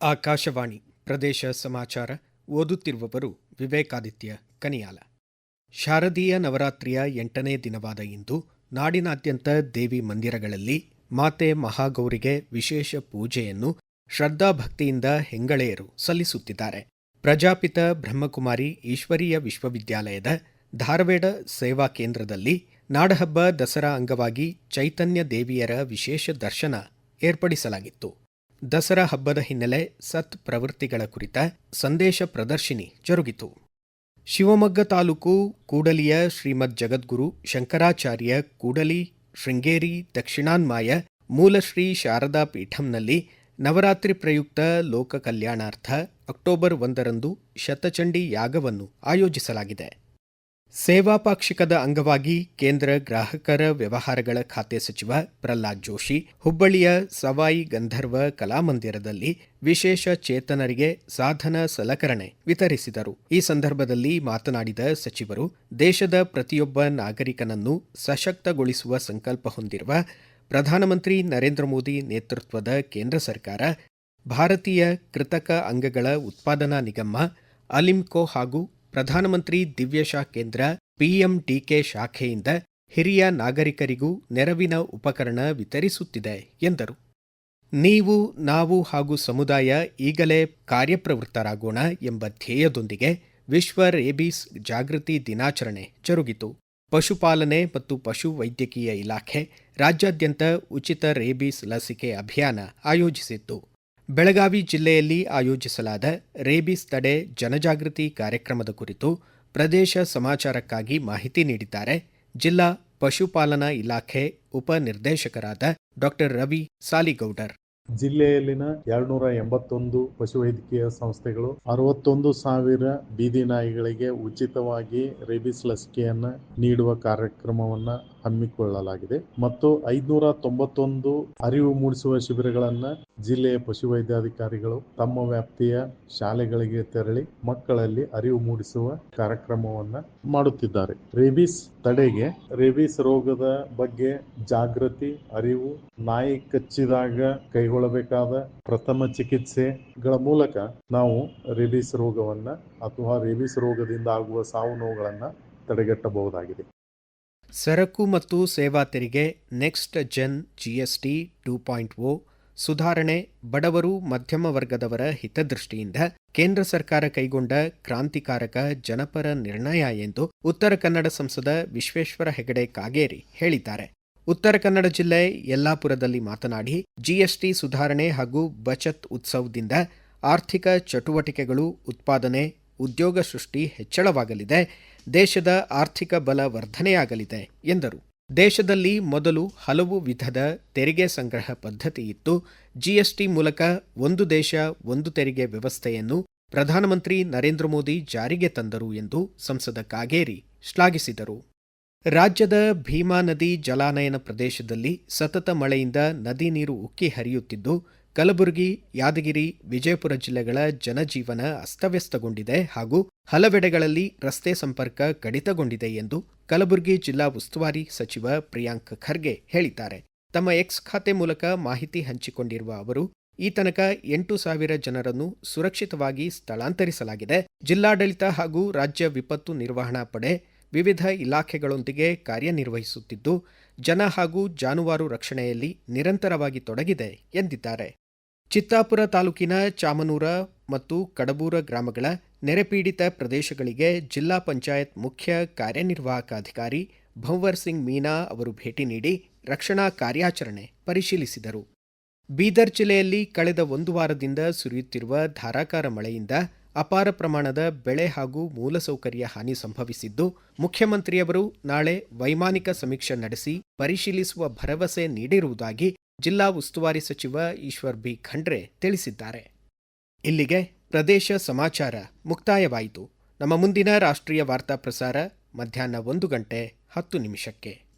ಆಕಾಶವಾಣಿ ಪ್ರದೇಶ ಸಮಾಚಾರ ಓದುತ್ತಿರುವವರು ವಿವೇಕಾದಿತ್ಯ ಕನಿಯಾಲ. ಶಾರದೀಯ ನವರಾತ್ರಿಯ ಎಂಟನೇ ದಿನವಾದ ಇಂದು ನಾಡಿನಾದ್ಯಂತ ದೇವಿ ಮಂದಿರಗಳಲ್ಲಿ ಮಾತೆ ಮಹಾಗೌರಿಗೆ ವಿಶೇಷ ಪೂಜೆಯನ್ನು ಶ್ರದ್ಧಾಭಕ್ತಿಯಿಂದ ಹೆಂಗಳೆಯರು ಸಲ್ಲಿಸುತ್ತಿದ್ದಾರೆ. ಪ್ರಜಾಪಿತ ಬ್ರಹ್ಮಕುಮಾರಿ ಈಶ್ವರೀಯ ವಿಶ್ವವಿದ್ಯಾಲಯದ ಧಾರವಾಡ ಸೇವಾ ಕೇಂದ್ರದಲ್ಲಿ ನಾಡಹಬ್ಬ ದಸರಾ ಅಂಗವಾಗಿ ಚೈತನ್ಯ ದೇವಿಯರ ವಿಶೇಷ ದರ್ಶನ ಏರ್ಪಡಿಸಲಾಗಿತ್ತು. ದಸರಾ ಹಬ್ಬದ ಹಿನ್ನೆಲೆ ಸತ್ ಪ್ರವೃತ್ತಿಗಳ ಕುರಿತ ಸಂದೇಶ ಪ್ರದರ್ಶಿನಿ ಜರುಗಿತು. ಶಿವಮೊಗ್ಗ ತಾಲೂಕು ಕೂಡಲಿಯ ಶ್ರೀಮದ್ ಜಗದ್ಗುರು ಶಂಕರಾಚಾರ್ಯ ಕೂಡಲಿ, ಶೃಂಗೇರಿ, ದಕ್ಷಿಣಾನ್ಮಾಯ, ಮೂಲಶ್ರೀ ಶಾರದಾ ಪೀಠಂನಲ್ಲಿ ನವರಾತ್ರಿ ಪ್ರಯುಕ್ತ ಲೋಕ ಕಲ್ಯಾಣಾರ್ಥ ಅಕ್ಟೋಬರ್ ಒಂದರಂದು ಶತಚಂಡಿ ಯಾಗವನ್ನು ಆಯೋಜಿಸಲಾಗಿದೆ. ಸೇವಾಪಾಕ್ಷಿಕದ ಅಂಗವಾಗಿ ಕೇಂದ್ರ ಗ್ರಾಹಕರ ವ್ಯವಹಾರಗಳ ಖಾತೆ ಸಚಿವ ಪ್ರಹ್ಲಾದ್ ಜೋಶಿ, ಹುಬ್ಬಳ್ಳಿಯ ಸವಾಯಿ ಗಂಧರ್ವ ಕಲಾಮಂದಿರದಲ್ಲಿ ವಿಶೇಷ ಚೇತನರಿಗೆ ಸಾಧನ ಸಲಕರಣೆ ವಿತರಿಸಿದರು. ಈ ಸಂದರ್ಭದಲ್ಲಿ ಮಾತನಾಡಿದ ಸಚಿವರು, ದೇಶದ ಪ್ರತಿಯೊಬ್ಬ ನಾಗರಿಕನನ್ನು ಸಶಕ್ತಗೊಳಿಸುವ ಸಂಕಲ್ಪ ಹೊಂದಿರುವ ಪ್ರಧಾನಮಂತ್ರಿ ನರೇಂದ್ರ ಮೋದಿ ನೇತೃತ್ವದ ಕೇಂದ್ರ ಸರ್ಕಾರ, ಭಾರತೀಯ ಕೃತಕ ಅಂಗಗಳ ಉತ್ಪಾದನಾ ನಿಗಮ, ಅಲಿಮ್ಕೋ ಹಾಗೂ ಪ್ರಧಾನಮಂತ್ರಿ ದಿವ್ಯಶಾ ಕೇಂದ್ರ ಪಿಎಂಡಿಕೆ ಶಾಖೆಯಿಂದ ಹಿರಿಯ ನಾಗರಿಕರಿಗೂ ನೆರವಿನ ಉಪಕರಣ ವಿತರಿಸುತ್ತಿದೆ ಎಂದರು. ನೀವು, ನಾವು ಹಾಗೂ ಸಮುದಾಯ ಈಗಲೇ ಕಾರ್ಯಪ್ರವೃತ್ತರಾಗೋಣ ಎಂಬ ಧ್ಯೇಯದೊಂದಿಗೆ ವಿಶ್ವ ರೇಬೀಸ್ ಜಾಗೃತಿ ದಿನಾಚರಣೆ ಜರುಗಿತು. ಪಶುಪಾಲನೆ ಮತ್ತು ಪಶು ವೈದ್ಯಕೀಯ ಇಲಾಖೆ ರಾಜ್ಯಾದ್ಯಂತ ಉಚಿತ ರೇಬೀಸ್ ಲಸಿಕೆ ಅಭಿಯಾನ ಆಯೋಜಿಸಿತ್ತು. ಬೆಳಗಾವಿ ಜಿಲ್ಲೆಯಲ್ಲಿ ಆಯೋಜಿಸಲಾದ ರೇಬಿಸ್ ತಡೆ ಜನಜಾಗೃತಿ ಕಾರ್ಯಕ್ರಮದ ಕುರಿತು ಪ್ರದೇಶ ಸಮಾಚಾರಕ್ಕಾಗಿ ಮಾಹಿತಿ ನೀಡಿದ್ದಾರೆ. ಜಿಲ್ಲಾ ಪಶುಪಾಲನಾ ಇಲಾಖೆ ಉಪನಿರ್ದೇಶಕರಾದ ಡಾಕ್ಟರ್ ರವಿ ಸಾಲಿಗೌಡರ್. ಜಿಲ್ಲೆಯಲ್ಲಿನ ಎರಡ್ನೂರ ಎಂಬತ್ತೊಂದು ಪಶುವೈದ್ಯಕೀಯ ಸಂಸ್ಥೆಗಳು ಅರವತ್ತೊಂದು ಸಾವಿರ ಬೀದಿ ನಾಯಿಗಳಿಗೆ ಉಚಿತವಾಗಿ ರೇಬಿಸ್ ಲಸಿಕೆಯನ್ನು ನೀಡುವ ಕಾರ್ಯಕ್ರಮವನ್ನ ಹಮ್ಮಿಕೊಳ್ಳಲಾಗಿದೆ. ಮತ್ತು ಐದುನೂರ ತೊಂಬತ್ತೊಂದು ಅರಿವು ಮೂಡಿಸುವ ಶಿಬಿರಗಳನ್ನ ಜಿಲ್ಲೆಯ ಪಶುವೈದ್ಯಾಧಿಕಾರಿಗಳು ತಮ್ಮ ವ್ಯಾಪ್ತಿಯ ಶಾಲೆಗಳಿಗೆ ತೆರಳಿ ಮಕ್ಕಳಲ್ಲಿ ಅರಿವು ಮೂಡಿಸುವ ಕಾರ್ಯಕ್ರಮವನ್ನ ಮಾಡುತ್ತಿದ್ದಾರೆ. ರೇಬಿಸ್ ತಡೆಗೆ ರೇಬಿಸ್ ರೋಗದ ಬಗ್ಗೆ ಜಾಗೃತಿ, ಅರಿವು, ನಾಯಿ ಕಚ್ಚಿದಾಗ ಕೈಗೊಳ್ಳಬೇಕಾದ ಪ್ರಥಮ ಚಿಕಿತ್ಸೆಗಳ ಮೂಲಕ ನಾವು ರೇಬಿಸ್ ರೋಗವನ್ನ ಅಥವಾ ರೇಬಿಸ್ ರೋಗದಿಂದ ಆಗುವ ಸಾವು ನೋವುಗಳನ್ನ ತಡೆಗಟ್ಟಬಹುದಾಗಿದೆ. ಸರಕು ಮತ್ತು ಸೇವಾ ತೆರಿಗೆ next gen GST two point O ಸುಧಾರಣೆ ಬಡವರು, ಮಧ್ಯಮ ವರ್ಗದವರ ಹಿತದೃಷ್ಟಿಯಿಂದ ಕೇಂದ್ರ ಸರ್ಕಾರ ಕೈಗೊಂಡ ಕ್ರಾಂತಿಕಾರಕ ಜನಪರ ನಿರ್ಣಯ ಎಂದು ಉತ್ತರ ಕನ್ನಡ ಸಂಸದ ವಿಶ್ವೇಶ್ವರ ಹೆಗಡೆ ಕಾಗೇರಿ ಹೇಳಿದ್ದಾರೆ. ಉತ್ತರ ಕನ್ನಡ ಜಿಲ್ಲೆ ಯಲ್ಲಾಪುರದಲ್ಲಿ ಮಾತನಾಡಿ, ಜಿಎಸ್ಟಿ ಸುಧಾರಣೆ ಹಾಗೂ ಬಚತ್ ಉತ್ಸವದಿಂದ ಆರ್ಥಿಕ ಚಟುವಟಿಕೆಗಳು, ಉತ್ಪಾದನೆ ಉದ್ಯೋಗ ಸೃಷ್ಟಿ ಹೆಚ್ಚಳವಾಗಲಿದೆ. ದೇಶದ ಆರ್ಥಿಕ ಬಲ ವರ್ಧನೆಯಾಗಲಿದೆ ಎಂದರು. ದೇಶದಲ್ಲಿ ಮೊದಲು ಹಲವು ವಿಧದ ತೆರಿಗೆ ಸಂಗ್ರಹ ಪದ್ಧತಿ ಇತ್ತು. ಜಿಎಸ್ಟಿ ಮೂಲಕ ಒಂದು ದೇಶ ಒಂದು ತೆರಿಗೆ ವ್ಯವಸ್ಥೆಯನ್ನು ಪ್ರಧಾನಮಂತ್ರಿ ನರೇಂದ್ರ ಮೋದಿ ಜಾರಿಗೆ ತಂದರು ಎಂದು ಸಂಸದ ಕಾಗೇರಿ ಶ್ಲಾಘಿಸಿದರು. ರಾಜ್ಯದ ಭೀಮಾ ನದಿ ಜಲಾನಯನ ಪ್ರದೇಶದಲ್ಲಿ ಸತತ ಮಳೆಯಿಂದ ನದಿ ನೀರು ಉಕ್ಕಿ ಹರಿಯುತ್ತಿದ್ದು ಕಲಬುರಗಿ, ಯಾದಗಿರಿ, ವಿಜಯಪುರ ಜಿಲ್ಲೆಗಳ ಜನಜೀವನ ಅಸ್ತವ್ಯಸ್ತಗೊಂಡಿದೆ ಹಾಗೂ ಹಲವೆಡೆಗಳಲ್ಲಿ ರಸ್ತೆ ಸಂಪರ್ಕ ಕಡಿತಗೊಂಡಿದೆ ಎಂದು ಕಲಬುರಗಿ ಜಿಲ್ಲಾ ಉಸ್ತುವಾರಿ ಸಚಿವ ಪ್ರಿಯಾಂಕ್ ಖರ್ಗೆ ಹೇಳಿದ್ದಾರೆ. ತಮ್ಮ ಎಕ್ಸ್ ಖಾತೆ ಮೂಲಕ ಮಾಹಿತಿ ಹಂಚಿಕೊಂಡಿರುವ ಅವರು, ಈ ತನಕ ಎಂಟು ಸಾವಿರ ಜನರನ್ನು ಸುರಕ್ಷಿತವಾಗಿ ಸ್ಥಳಾಂತರಿಸಲಾಗಿದೆ. ಜಿಲ್ಲಾಡಳಿತ ಹಾಗೂ ರಾಜ್ಯ ವಿಪತ್ತು ನಿರ್ವಹಣಾ ಪಡೆ ವಿವಿಧ ಇಲಾಖೆಗಳೊಂದಿಗೆ ಕಾರ್ಯನಿರ್ವಹಿಸುತ್ತಿದ್ದು, ಜನ ಹಾಗೂ ಜಾನುವಾರು ರಕ್ಷಣೆಯಲ್ಲಿ ನಿರಂತರವಾಗಿ ತೊಡಗಿದೆ ಎಂದಿದ್ದಾರೆ. ಚಿತ್ತಾಪುರ ತಾಲೂಕಿನ ಚಾಮನೂರ ಮತ್ತು ಕಡಬೂರ ಗ್ರಾಮಗಳ ನೆರೆಪೀಡಿತ ಪ್ರದೇಶಗಳಿಗೆ ಜಿಲ್ಲಾ ಪಂಚಾಯತ್ ಮುಖ್ಯ ಕಾರ್ಯನಿರ್ವಾಹಕ ಅಧಿಕಾರಿ ಭಂವರ್ ಸಿಂಗ್ ಮೀನಾ ಅವರು ಭೇಟಿ ನೀಡಿ ರಕ್ಷಣಾ ಕಾರ್ಯಾಚರಣೆ ಪರಿಶೀಲಿಸಿದರು. ಬೀದರ್ ಜಿಲ್ಲೆಯಲ್ಲಿ ಕಳೆದ ಒಂದು ವಾರದಿಂದ ಸುರಿಯುತ್ತಿರುವ ಧಾರಾಕಾರ ಮಳೆಯಿಂದ ಅಪಾರ ಪ್ರಮಾಣದ ಬೆಳೆ ಹಾಗೂ ಮೂಲಸೌಕರ್ಯ ಹಾನಿ ಸಂಭವಿಸಿದ್ದು, ಮುಖ್ಯಮಂತ್ರಿಯವರು ನಾಳೆ ವೈಮಾನಿಕ ಸಮೀಕ್ಷೆ ನಡೆಸಿ ಪರಿಶೀಲಿಸುವ ಭರವಸೆ ನೀಡಿರುವುದಾಗಿ ಜಿಲ್ಲಾ ಉಸ್ತುವಾರಿ ಸಚಿವ ಈಶ್ವರ್ ಬಿ. ಖಂಡ್ರೆ ತಿಳಿಸಿದ್ದಾರೆ. ಇಲ್ಲಿಗೆ ಪ್ರದೇಶ ಸಮಾಚಾರ ಮುಕ್ತಾಯವಾಯಿತು. ನಮ್ಮ ಮುಂದಿನ ರಾಷ್ಟ್ರೀಯ ವಾರ್ತಾ ಪ್ರಸಾರ ಮಧ್ಯಾಹ್ನ ಒಂದು ಗಂಟೆ ಹತ್ತು ನಿಮಿಷಕ್ಕೆ.